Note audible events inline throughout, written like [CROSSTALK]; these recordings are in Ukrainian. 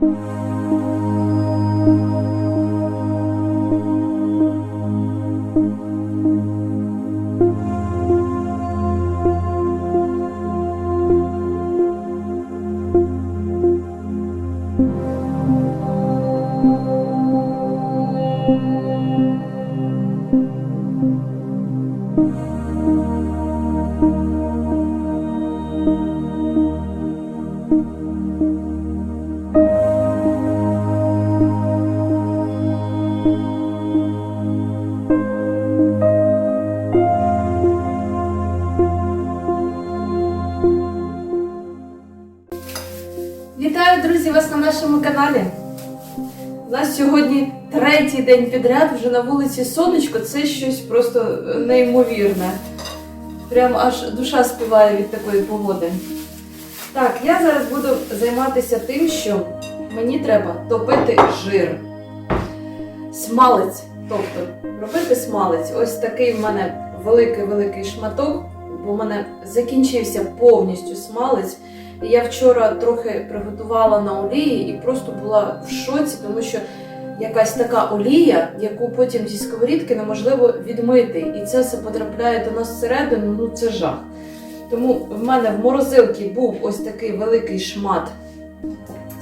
Música сьогодні третій день підряд, вже на вулиці сонечко, це щось просто е, неймовірне. Прям аж душа співає від такої погоди. Так, я зараз буду займатися тим, що мені треба топити жир. Смалець. Тобто, робити смалець. Ось такий в мене великий-великий шматок, бо в мене закінчився повністю смалець. І я вчора трохи приготувала на олії і просто була в шоці, тому що якась така олія, яку потім зі сковорідки неможливо відмити. І це все потрапляє до нас всередину, ну це жах. Тому в мене в морозилці був ось такий великий шмат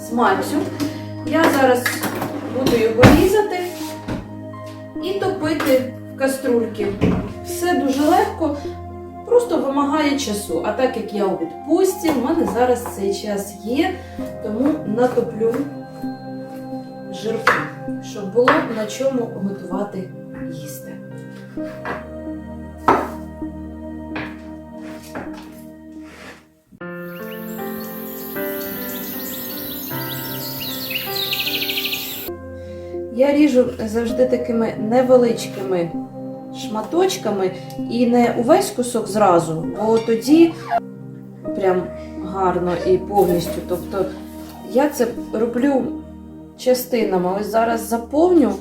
смальцю. Я зараз буду його різати і топити в каструльки. Все дуже легко, просто вимагає часу. А так як я у відпустці, в мене зараз цей час є, тому натоплю жирку, щоб було на чому готувати їсти. Я ріжу завжди такими невеличкими шматочками і не увесь кусок зразу, бо тоді прям гарно і повністю. Тобто я це роблю частинами. Ось зараз заповню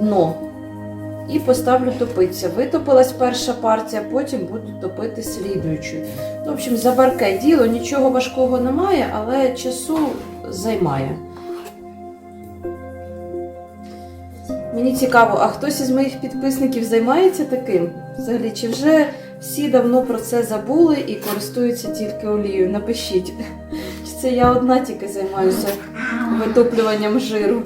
дно і поставлю топитися. Витопилась перша партія, потім буду топити слідуючу. Ну, в общем, забарке діло, нічого важкого немає, але часу займає. Мені цікаво, а хтось із моїх підписників займається таким? Взагалі, чи вже всі давно про це забули і користуються тільки олією? Напишіть. Чи це я одна тільки займаюся витоплюванням жиру?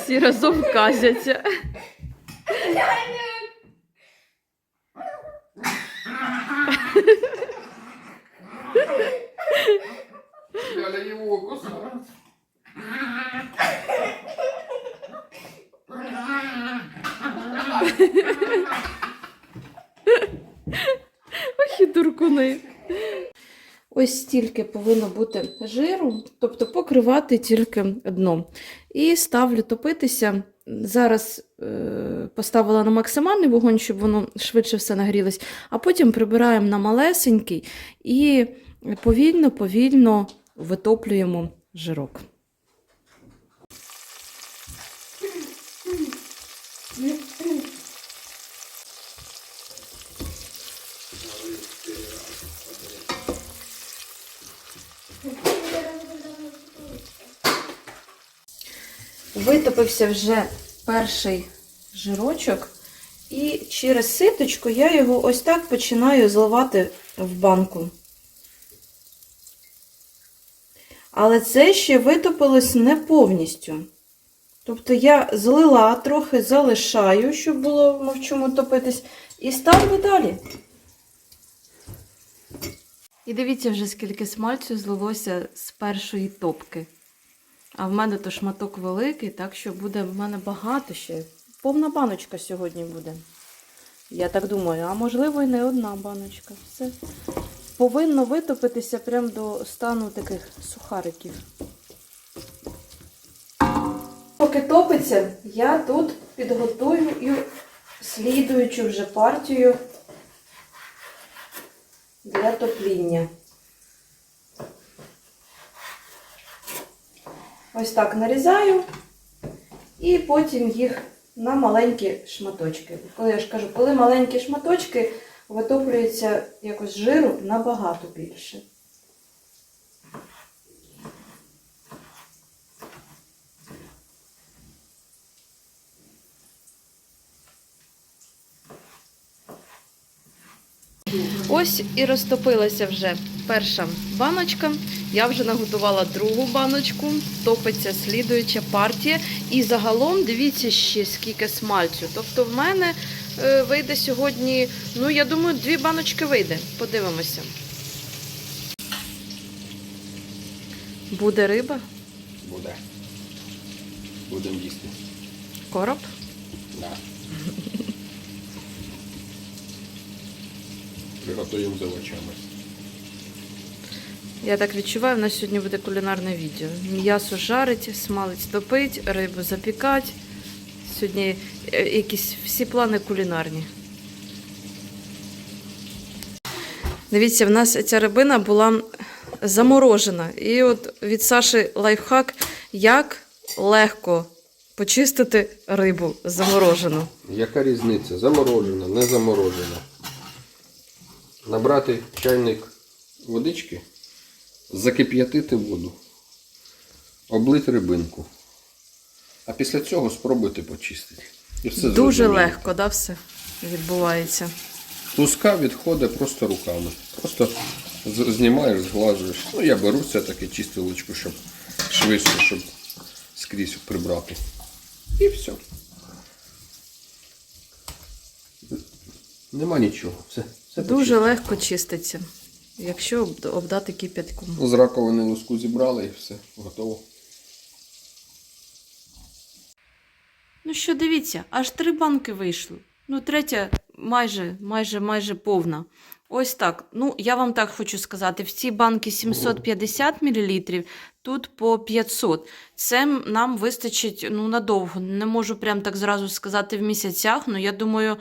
Всі разом казяться. Ляля его кусала. Ох і дуркуни. Ось стільки повинно бути жиру, тобто покривати тільки дно. І ставлю топитися. Зараз е, поставила на максимальний вогонь, щоб воно швидше все нагрілось, а потім прибираємо на малесенький і повільно-повільно витоплюємо жирок. Витопився вже перший жирочок, і через ситочку я його ось так починаю зливати в банку. Але це ще витопилось не повністю. Тобто я злила, трохи залишаю, щоб було в чому топитись, і ставлю далі. І дивіться вже, скільки смальцю злилося з першої топки. А в мене то шматок великий, так що буде в мене багато ще. Повна баночка сьогодні буде. Я так думаю, а можливо і не одна баночка. Все повинно витопитися прямо до стану таких сухариків. Поки топиться, я тут підготую і слідуючу вже партію для топління. Ось так нарізаю і потім їх на маленькі шматочки. Коли я ж кажу, коли маленькі шматочки, витоплюється якось жиру набагато більше. Ось і розтопилася вже перша баночка. Я вже наготувала другу баночку, топиться слідуюча партія. І загалом дивіться ще скільки смальцю. Тобто в мене е, вийде сьогодні, ну я думаю, дві баночки вийде. Подивимося. Буде риба, Буде. Будемо їсти. короб. Да. Приготуємо з овочами. Я так відчуваю, у нас сьогодні буде кулінарне відео. М'ясо жарить, смалець топить, рибу запікать. Сьогодні е, якісь всі плани кулінарні. Дивіться, в нас ця рибина була заморожена. І от від Саші лайфхак, як легко почистити рибу заморожену. Яка різниця? Заморожена, не заморожена. Набрати чайник водички, закип'ятити воду, облити рибинку. А після цього спробуйте почистити. І все Дуже зрозуміло. легко, да, все відбувається. Луска відходить просто руками. Просто знімаєш, зглажуєш. Ну, я беру все-таки чистилочку, щоб швидше, щоб скрізь прибрати. І все. Нема нічого. Все. Все Дуже почистено. легко чиститься, якщо обдати кип'ятком. З раковини луску зібрали і все, готово. Ну що, дивіться, аж три банки вийшло. Ну, третя майже, майже, майже повна. Ось так. Ну, я вам так хочу сказати: в цій банки 750 мл, тут по 500. Це нам вистачить ну, надовго. Не можу прям так зразу сказати в місяцях. Ну, я думаю,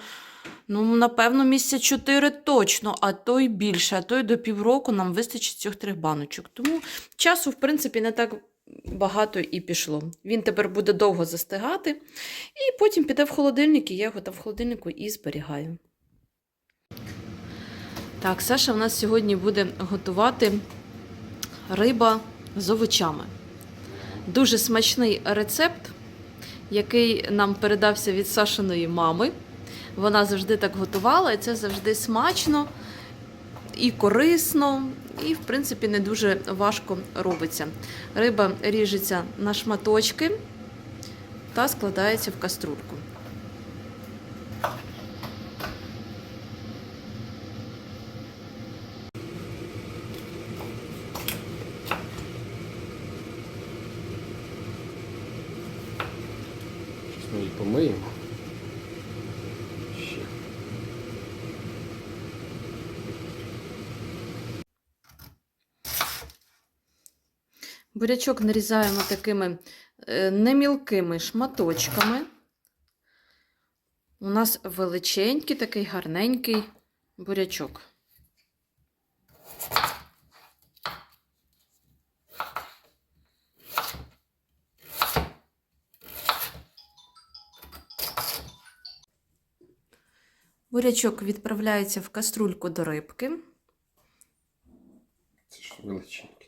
ну, напевно, місяця 4 точно, а то й більше, а то й до півроку нам вистачить цих трьох баночок. Тому часу, в принципі, не так багато і пішло. Він тепер буде довго застигати. І потім піде в холодильник, і я його там в холодильнику і зберігаю. Так, Саша в нас сьогодні буде готувати риба з овочами. Дуже смачний рецепт, який нам передався від Сашиної мами. Вона завжди так готувала, і це завжди смачно і корисно, і, в принципі, не дуже важко робиться. Риба ріжеться на шматочки та складається в каструльку. Щось ми її помиємо. Ще. Бурячок нарізаємо такими е, немілкими шматочками. У нас величенький, такий гарненький бурячок. Бурячок відправляється в каструльку до рибки. Це ж величенький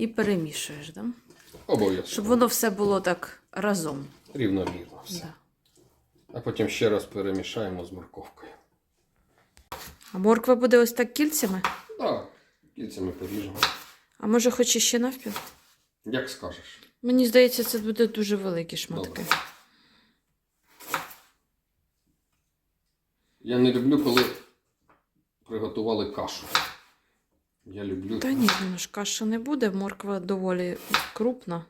І перемішуєш, да? Обов'язково. щоб воно все було так разом. Рівномірно все. Да. А потім ще раз перемішаємо з морковкою. А морква буде ось так кільцями? Так, кільцями поріжемо. А може, хоч іще навпіл? Як скажеш. Мені здається, це буде дуже великі шматки. Добре. Я не люблю, коли приготували кашу. Я люблю. Та ні, ну ж каша не буде, морква доволі крупна.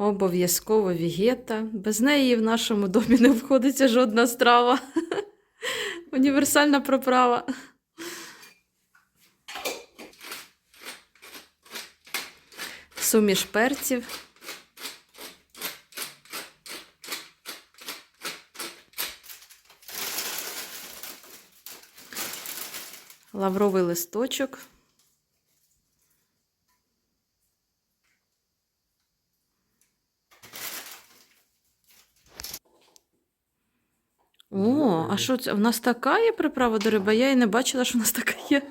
Обов'язково вігета. Без неї в нашому домі не входиться жодна страва. [LAUGHS] Універсальна проправа. Суміш перців. Лавровий листочок. О, а що це? В нас така є приправа до риби? Я і не бачила, що в нас така є.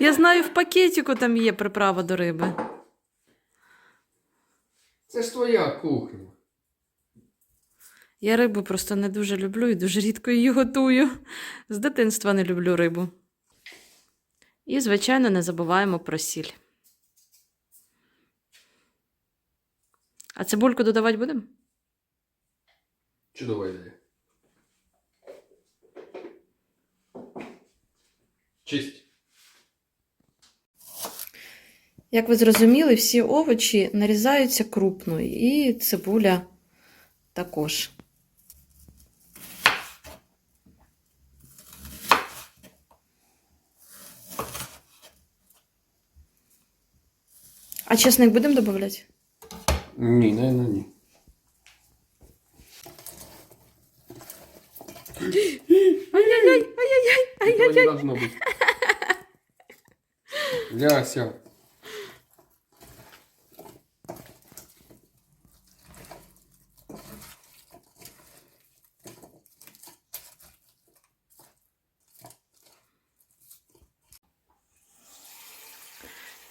Я знаю, в пакетику там є приправа до риби. Це ж твоя кухня. Я рибу просто не дуже люблю і дуже рідко її готую. З дитинства не люблю рибу. І, звичайно, не забуваємо про сіль. А цибульку додавати будемо? Чудова ідея. Чисть. Як ви зрозуміли, всі овочі нарізаються крупно, і цибуля також. А чесник будемо додавати? Ні, не, не, ні. Ай-яй-яй, ай-яй-яй, Этого не должно быть. Ляся.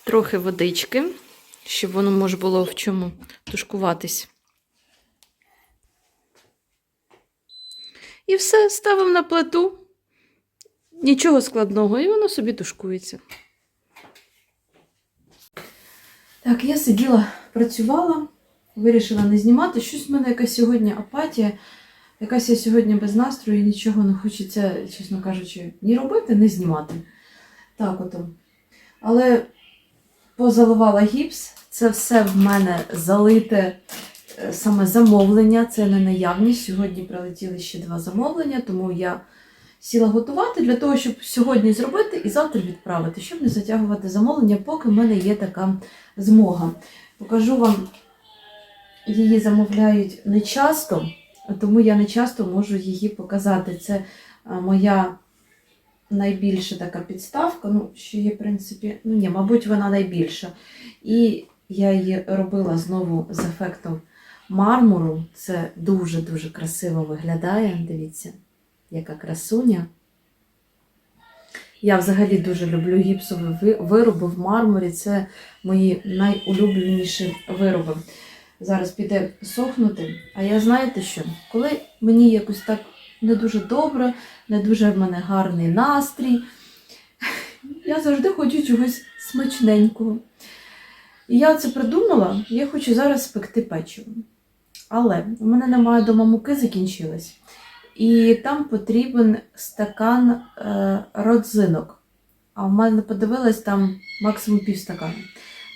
Трохи водички, щоб воно може було в чому тушкуватись. І все, ставимо на плиту. Нічого складного, і воно собі тушкується. Так, я сиділа, працювала, вирішила не знімати. Щось в мене якась сьогодні апатія, якась я сьогодні без настрою, нічого не хочеться, чесно кажучи, ні робити, ні знімати. Так ото. Але позаливала гіпс. Це все в мене залите е, саме замовлення, це не наявність. Сьогодні прилетіли ще два замовлення, тому я сіла готувати для того, щоб сьогодні зробити і завтра відправити, щоб не затягувати замовлення, поки в мене є така змога. Покажу вам, її замовляють не часто, тому я не часто можу її показати. Це моя найбільша така підставка, ну, що є, в принципі, ну ні, мабуть, вона найбільша. І я її робила знову з ефектом мармуру. Це дуже-дуже красиво виглядає. Дивіться, яка красуня. Я взагалі дуже люблю гіпсові вироби в мармурі. Це мої найулюбленіші вироби. Зараз піде сохнути. А я знаєте що? Коли мені якось так не дуже добре, не дуже в мене гарний настрій. [LAUGHS] Я завжди хочу чогось смачненького. І я це придумала, я хочу зараз спекти печиво. Але у мене немає дома муки, закінчилась. І там потрібен стакан е, родзинок. А в мене подивилась там максимум півстакана.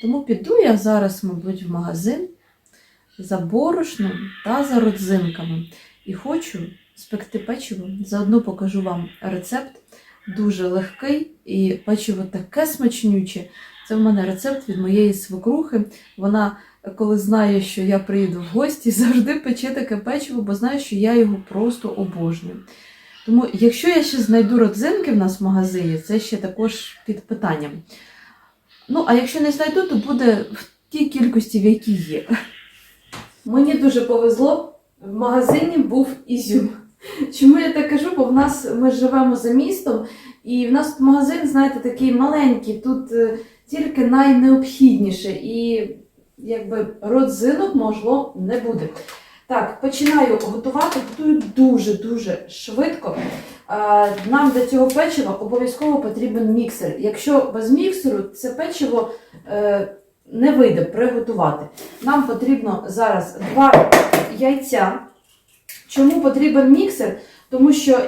Тому піду я зараз, мабуть, в магазин за борошном та за родзинками. І хочу спекти печиво. Заодно покажу вам рецепт. Дуже легкий і печиво таке смачнюче. Це в мене рецепт від моєї свекрухи. Вона, коли знає, що я приїду в гості, [LAUGHS] завжди пече таке печиво, бо знає, що я його просто обожнюю. Тому, якщо я ще знайду родзинки в нас в магазині, це ще також під питанням. Ну, а якщо не знайду, то буде в тій кількості, в якій є. [LAUGHS] Мені дуже повезло, в магазині був ізюм. Чому я так кажу? Бо в нас ми живемо за містом, і в нас магазин, знаєте, такий маленький, тут е, тільки найнеобхідніше, і якби родзинок можливо не буде. Так, починаю готувати, готую дуже-дуже швидко. Нам для цього печива обов'язково потрібен міксер. Якщо без міксеру це печиво е, не вийде приготувати. Нам потрібно зараз два яйця. Чому потрібен міксер? Тому що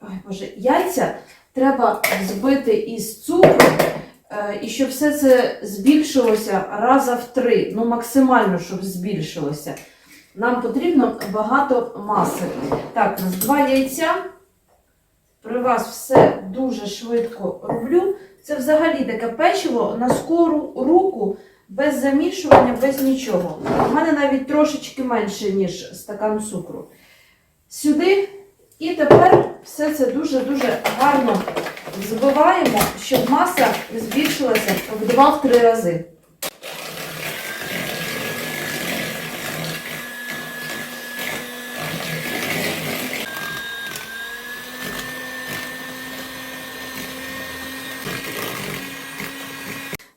ой, Боже, яйця треба взбити із цукру І щоб все це збільшилося раза в три, ну максимально, щоб збільшилося. Нам потрібно багато маси. Так, у нас два яйця. При вас все дуже швидко роблю. Це взагалі таке печиво на скору руку, без замішування, без нічого. У мене навіть трошечки менше, ніж стакан цукру. Сюди. І тепер все це дуже-дуже гарно збиваємо, щоб маса збільшилася в 2-3 рази.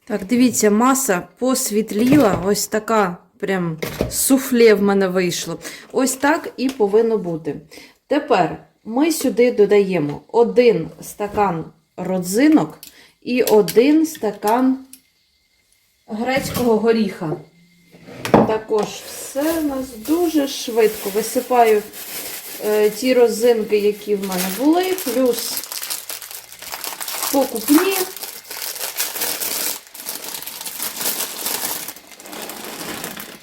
Так, дивіться, маса посвітліла. Ось така прям суфле в мене вийшло. Ось так і повинно бути. Тепер ми сюди додаємо один стакан родзинок і один стакан грецького горіха. Також все у нас дуже швидко. Висипаю е, ті розинки, які в мене були, плюс покупні.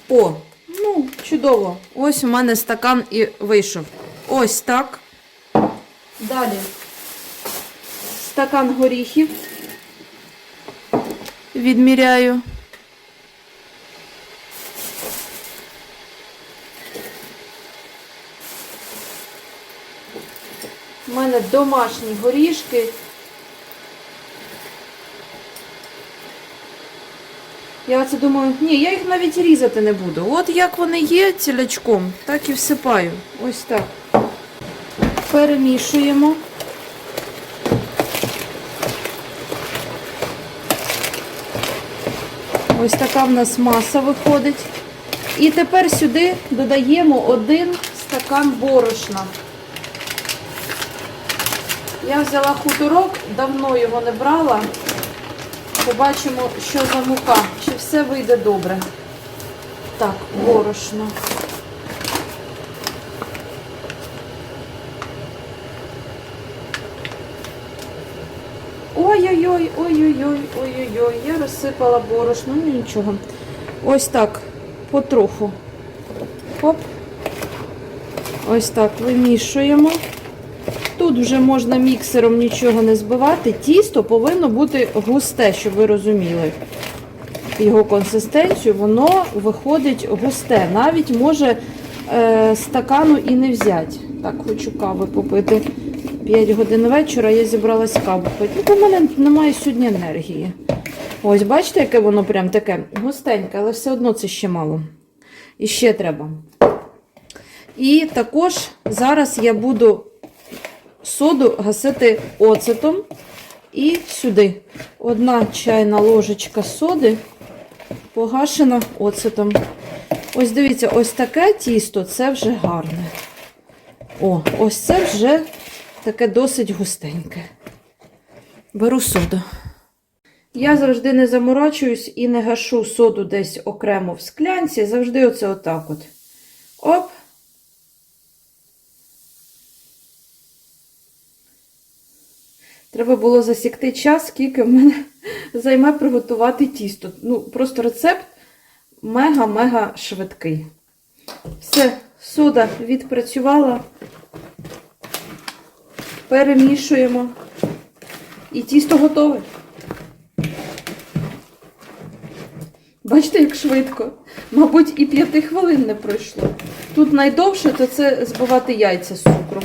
О, ну, чудово. Ось у мене стакан і вийшов. Ось так. Далі стакан горіхів. Відміряю. У мене домашні горішки. Я оце думаю, ні, я їх навіть різати не буду. От як вони є цілячком, так і всипаю. Ось так. Перемішуємо. Ось така в нас маса виходить. І тепер сюди додаємо один стакан борошна. Я взяла хуторок, давно його не брала. Побачимо, що за мука, чи все вийде добре. Так, борошно. Ой-ой-ой, я розсипала борошно, ну нічого. Ось так, потроху. Хоп. Ось так вимішуємо. Тут вже можна міксером нічого не збивати. Тісто повинно бути густе, щоб ви розуміли. Його консистенцію, воно виходить густе. Навіть може е, стакану і не взяти. Так, хочу кави попити. 5 годин вечора я зібралась каву пити. У мене немає сьогодні енергії. Ось, бачите, яке воно прям таке густеньке, але все одно це ще мало. І ще треба. І також зараз я буду соду гасити оцетом і сюди. Одна чайна ложечка соди погашена оцетом. Ось дивіться, ось таке тісто це вже гарне. О, ось це вже таке досить густеньке. Беру соду. Я завжди не заморачуюсь і не гашу соду десь окремо в склянці. Завжди оце отак от. Оп. Треба було засікти час, скільки в мене [LAUGHS] займе приготувати тісто. Ну, просто рецепт мега-мега швидкий. Все, сода відпрацювала. Перемішуємо. І тісто готове. Бачите, як швидко. Мабуть, і п'яти хвилин не пройшло. Тут найдовше то це збивати яйця з цукром.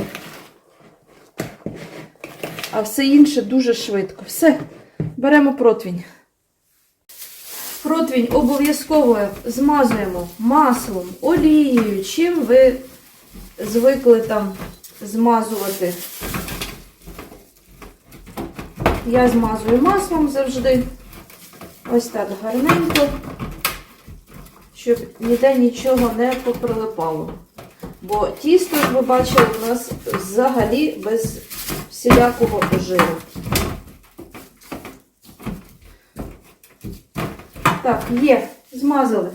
А все інше дуже швидко. Все, беремо противень. Противень обов'язково змазуємо маслом, олією, чим ви звикли там змазувати. Я змазую маслом завжди. Ось так гарненько, щоб ніде нічого не поприлипало. Бо тісто, як ви бачили, у нас взагалі без всілякого жиру. Так, є, змазали.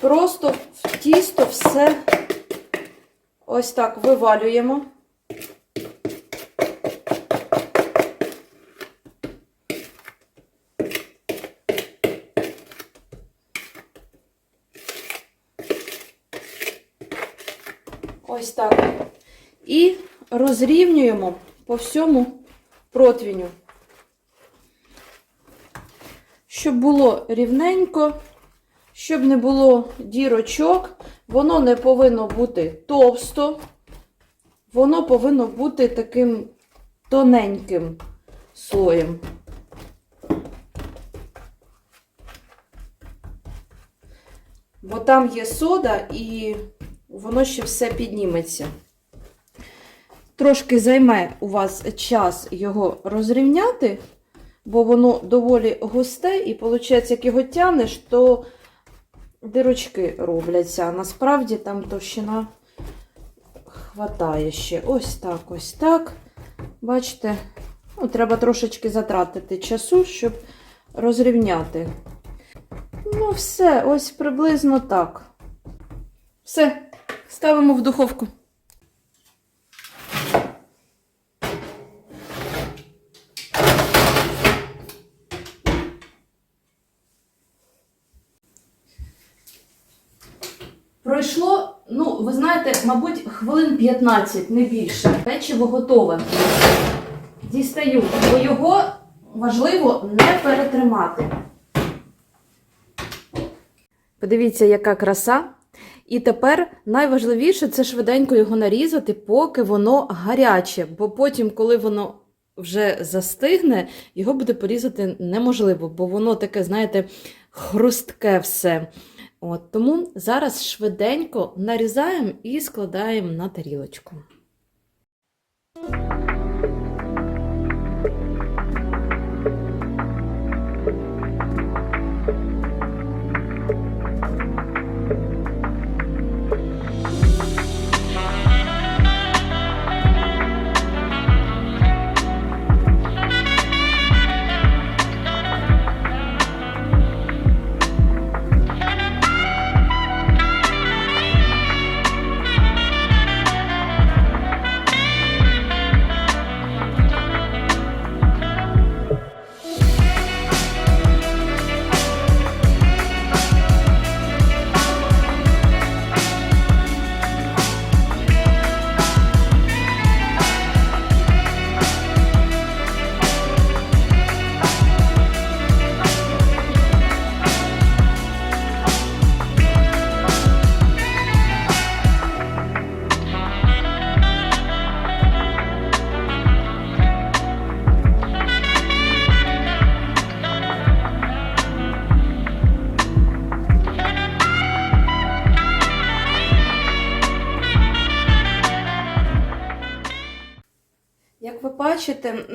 Просто в тісто все ось так вивалюємо. Ось так. І розрівнюємо по всьому противню. Щоб було рівненько, щоб не було дірочок, воно не повинно бути товсто, воно повинно бути таким тоненьким слоєм. Бо там є сода і воно ще все підніметься. Трошки займе у вас час його розрівняти, бо воно доволі густе, і виходить, як його тянеш, то дирочки робляться. Насправді там товщина хватає ще. Ось так, ось так. Бачите, ну, треба трошечки затратити часу, щоб розрівняти. Ну, все, ось приблизно так. Все, ставимо в духовку. Пройшло, ну, ви знаєте, мабуть, хвилин 15, не більше. Печиво готове. Дістаю, бо його важливо не перетримати. Подивіться, яка краса. І тепер найважливіше це швиденько його нарізати, поки воно гаряче, бо потім, коли воно вже застигне, його буде порізати неможливо, бо воно таке, знаєте, хрустке все. От, тому зараз швиденько нарізаємо і складаємо на тарілочку.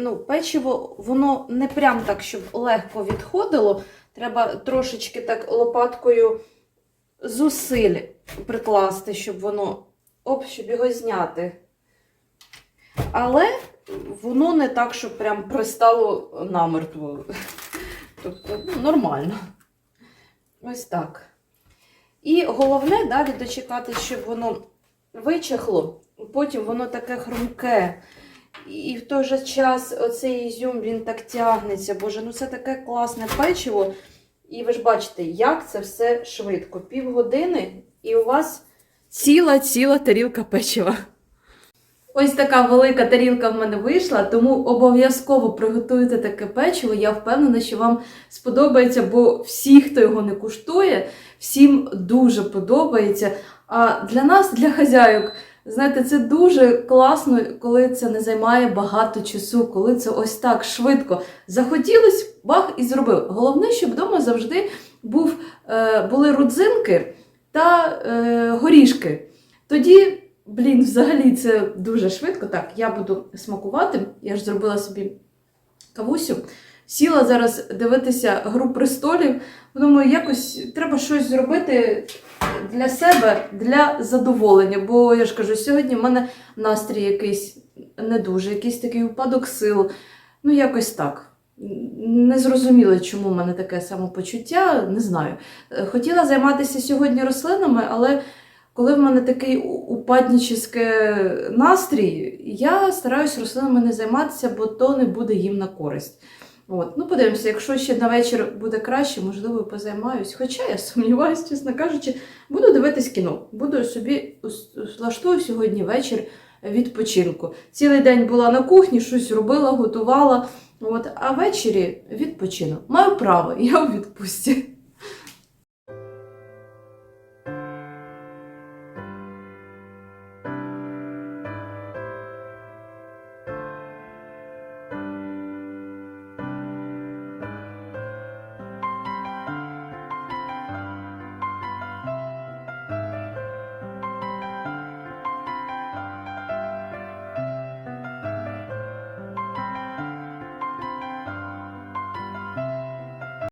Ну, печиво, воно не прям так, щоб легко відходило. Треба трошечки так лопаткою зусиль прикласти, щоб воно оп, щоб його зняти. Але воно не так, щоб прям пристало намертво. Тобто, ну, нормально. Ось так. І головне далі дочекатися, щоб воно вичахло, потім воно таке хрумке. І в той же час оцей ізюм він так тягнеться. Боже, ну це таке класне печиво. І ви ж бачите, як це все швидко. Півгодини, і у вас ціла-ціла тарілка печива. Ось така велика тарілка в мене вийшла, тому обов'язково приготуйте таке печиво. Я впевнена, що вам сподобається, бо всі, хто його не куштує, всім дуже подобається. А для нас, для хазяїв, знаєте, це дуже класно, коли це не займає багато часу, коли це ось так швидко. Захотілось, бах і зробив. Головне, щоб вдома завжди був, е, були родзинки та е, горішки. Тоді, блін, взагалі це дуже швидко. Так, я буду смакувати. Я ж зробила собі кавусю. Сіла зараз дивитися гру престолів. Думаю, якось треба щось зробити для себе, для задоволення. Бо я ж кажу, сьогодні в мене настрій якийсь не дуже, якийсь такий упадок сил. Ну, якось так. Не зрозуміла, чому в мене таке самопочуття, не знаю. Е, Хотіла займатися сьогодні рослинами, але коли в мене такий у- настрій, я стараюсь рослинами не займатися, бо то не буде їм на користь. От, ну подивимося, якщо ще на вечір буде краще, можливо, позаймаюсь. Хоча я сумніваюся, чесно кажучи, буду дивитись кіно. Буду собі влаштую сьогодні вечір відпочинку. Цілий день була на кухні, щось робила, готувала. От, а ввечері відпочинок. Маю право, [LAUGHS] я у відпустці.